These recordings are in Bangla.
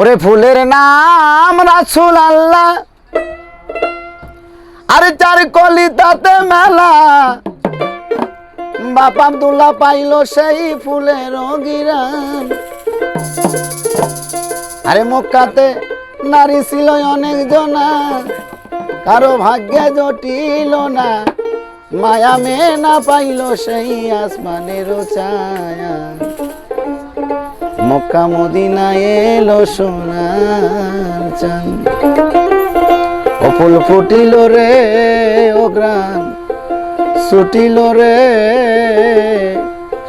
ওরে ফুলের নাম রাসুল আল্লাহ আরে চার কলিতাতে মেলা, বাপ আব্দুল্লাহ পাইল সেই ফুলের গিরান আরে মক্কাতে নারী ছিল অনেক জনা, কারও ভাগ্যে জটিল না। মায়া মে না পাইল সেই আসমানের ছায়া। মক্কা মদিনা এলো সোনার চান ফুল ফুটিল রে, ও গ্রাম ছুটিল রে,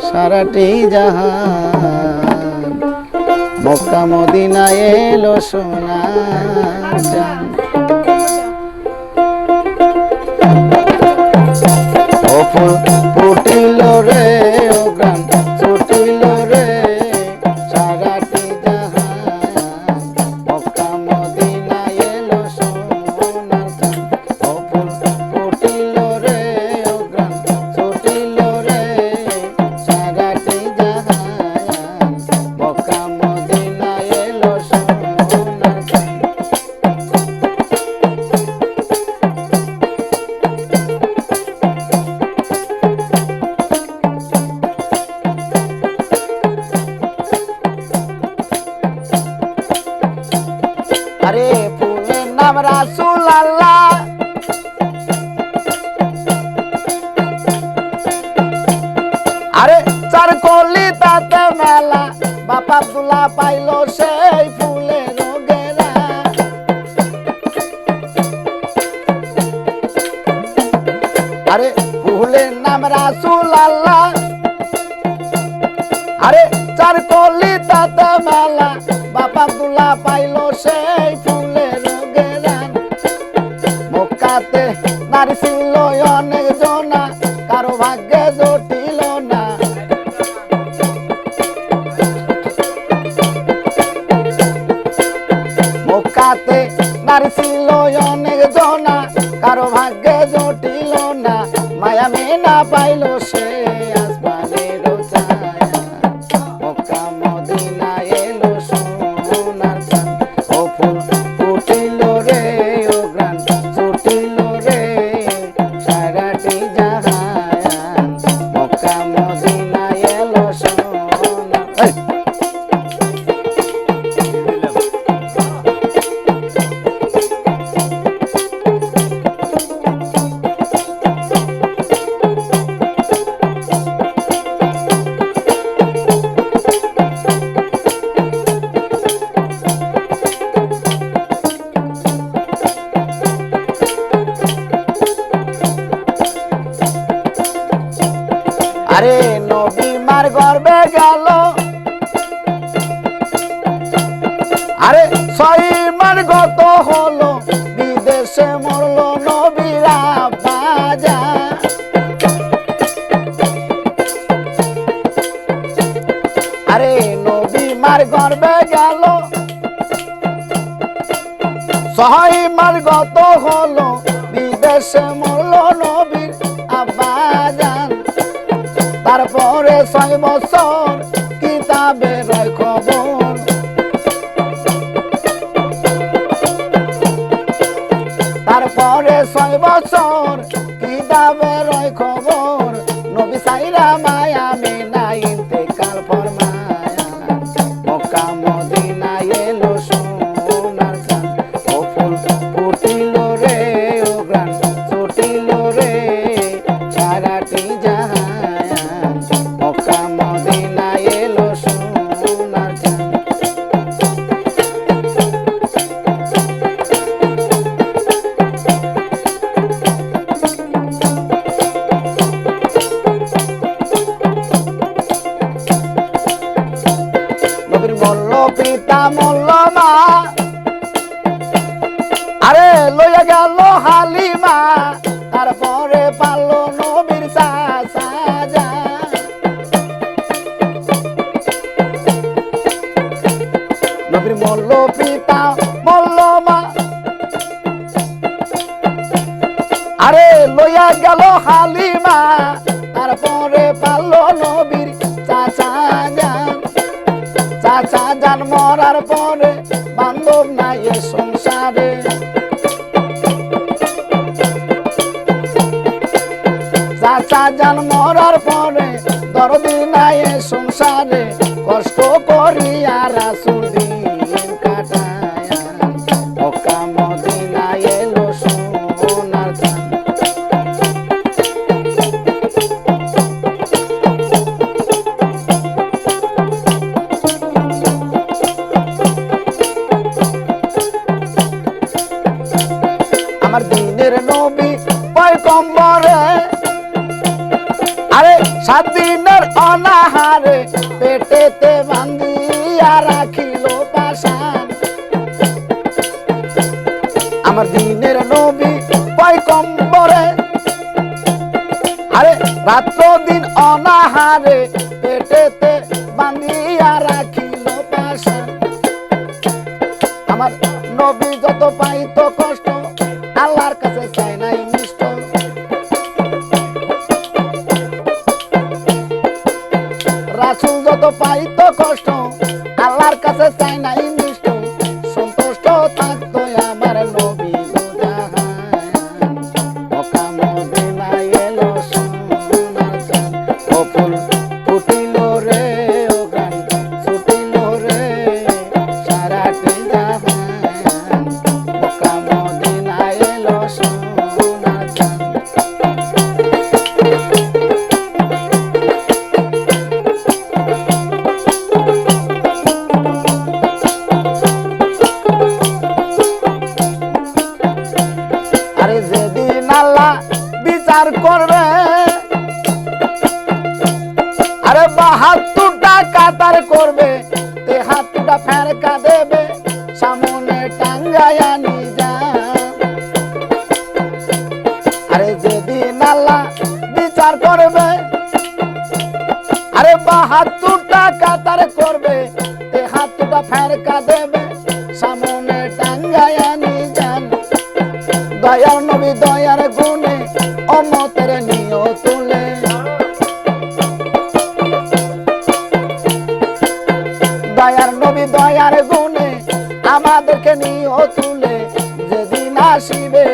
সারাটি জাহান। মক্কা মদিনা এলো সোনার চান ও চার কলি তাতে মেলা, বাপা তুলা পাইল সেই ফুলের গেরা আরে ফুলের নাম রাসুল আল্লাহ আরে চার কলি আরে ছয় মার গত হলো, বিদেশে মরলো নবীরা বাজা আরে নবী মার গর্বে গেল। ছয় মার গত হলো, বিদেশে মরলো নবীর আব্বাজান। তারপরে ছয় বছর কিতাবের খবর পিতা মল্ল মা আরে লইয়া গেল হালিমা, তারপরে পারল নবীর সাজা নবীর মল্ল পিতা মল্ল মা আরে লইয়া গেল হালিমা যান মরার পরে বান্ধব নাই এ সংসারে। চাচা যান মরার পরে দরদি নাই এ সংসারে। কষ্ট সাত অনাহারে পেটেতে বান্ধিয়া রাখিল পাশান আমার দিনের নবী পয়গম্বরে, আরে রাত্র দিন অনাহারে পেটেতে বান্ধিয়া রাখিল পাশান আমার নবী যত পাইত কষ্ট আরে বাহাত্তরটা কাতার করবে তে হাতটা ফেরকা দেবে। সামনে টাঙ্গায়া নিজান দয়ার নবী দয়ার গুণে অমতের নিয় তুলে। দয়ার নবী দয়ার গুণে আমাদেরকে নিয় তুলে, যেদিন আসিবে